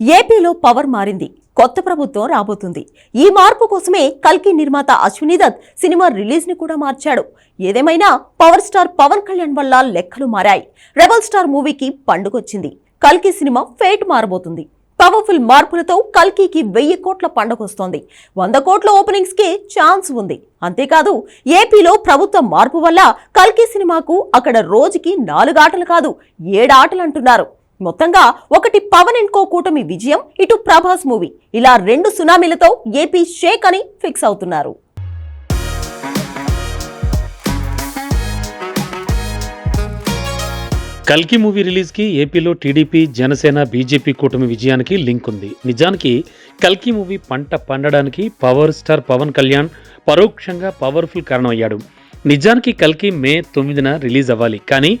ఏపీలో పవర్ మారింది. కొత్త ప్రభుత్వం రాబోతుంది. ఈ మార్పు కోసమే కల్కి నిర్మాత అశ్విని దత్ సినిమా రిలీజ్ని కూడా మార్చాడు. ఏదేమైనా పవర్ స్టార్ పవన్ కళ్యాణ్ వల్ల లెక్కలు మారాయి. రెబల్ స్టార్ మూవీకి పండుగొచ్చింది. కల్కి సినిమా ఫేట్ మారబోతుంది. పవర్ఫుల్ మార్పులతో కల్కికి వెయ్యి కోట్ల పండగొస్తోంది. వంద కోట్ల ఓపెనింగ్స్కి ఛాన్స్ ఉంది. అంతేకాదు ఏపీలో ప్రభుత్వ మార్పు వల్ల కల్కి సినిమాకు అక్కడ రోజుకి నాలుగు ఆటలు కాదు ఏడు ఆటలు అంటున్నారు మొత్తంగా ఒకటి పవన్ అండ్ కో కూటమి విజయం ఇటు ప్రభాస్ మూవీ. ఇలా రెండు సునామీలతో ఏపీ షేక్ అని ఫిక్స్ అవుతున్నారు. కల్కి మూవీ రిలీజ్కి ఏపీలో టీడీపీ జనసేన బీజేపీ కూటమి విజయానికి లింక్ ఉంది. నిజానికి కల్కి మూవీ పంట పండడానికి పవర్ స్టార్ పవన్ కళ్యాణ్ పరోక్షంగా పవర్ఫుల్ కారణమయ్యాడు. నిజానికి కల్కి మే తొమ్మిదిన రిలీజ్ అవ్వాలి. కానీ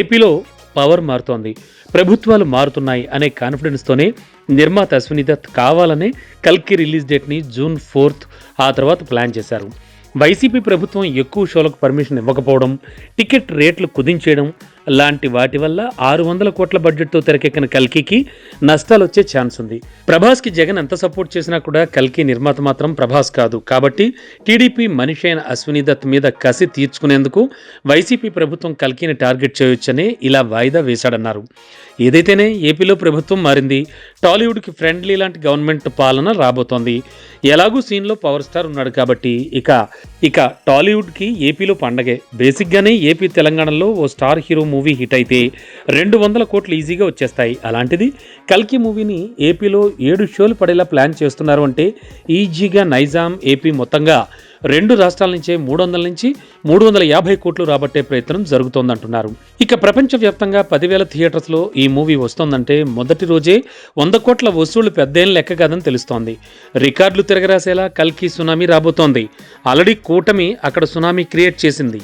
ఏపీలో పవర్ మారుతోంది. ప్రభుత్వాలు మారుతున్నాయి అనే కాన్ఫిడెన్స్తోనే నిర్మాత అశ్విని దత్ కావాలనే కల్కి రిలీజ్ డేట్ని జూన్ ఫోర్త్ ఆ తర్వాత ప్లాన్ చేశారు. వైసీపీ ప్రభుత్వం ఎక్కువ షోలకు పర్మిషన్ ఇవ్వకపోవడం టికెట్ రేట్లు కుదించేయడం లాంటి వాటి వల్ల ఆరు వందల కోట్ల బడ్జెట్తో తెరకెక్కిన కల్కికి నష్టాలు వచ్చే ఛాన్స్ ఉంది. ప్రభాస్కి జగన్ ఎంత సపోర్ట్ చేసినా కూడా కల్కి నిర్మాత మాత్రం ప్రభాస్ కాదు. కాబట్టి టీడీపీ మనిషి అయిన అశ్విని దత్ మీద కసి తీర్చుకునేందుకు వైసీపీ ప్రభుత్వం కల్కిని టార్గెట్ చేయొచ్చని ఇలా వాయిదా వేశాడన్నారు. ఏదైతేనే ఏపీలో ప్రభుత్వం మారింది టాలీవుడ్కి ఫ్రెండ్లీ లాంటి గవర్నమెంట్ పాలన రాబోతోంది. ఎలాగూ సీన్లో పవర్ స్టార్ ఉన్నాడు కాబట్టి ఇక ఇక టాలీవుడ్కి ఏపీలో పండగే. బేసిక్గానే ఏపీ తెలంగాణలో ఓ స్టార్ హీరో మూవీ హిట్ అయితే రెండు వందల కోట్లు ఈజీగా వచ్చేస్తాయి. అలాంటిది కల్కి మూవీని ఏపీలో ఏడు షోలు పడేలా ప్లాన్ చేస్తున్నారు అంటే ఈజీగా నైజాం ఏపీ మొత్తంగా రెండు రాష్ట్రాల నుంచే మూడు వందల నుంచి మూడు వందల యాభై కోట్లు రాబట్టే ప్రయత్నం జరుగుతోందంటున్నారు. ఇక ప్రపంచవ్యాప్తంగా పదివేల థియేటర్స్లో ఈ మూవీ వస్తోందంటే మొదటి రోజే వంద కోట్ల వసూళ్ళు పెద్దేం లెక్క కాదని తెలుస్తోంది. రికార్డులు తిరగరాసేలా కల్కి సునామీ రాబోతోంది. ఆల్రెడీ కూటమి అక్కడ సునామీ క్రియేట్ చేసింది.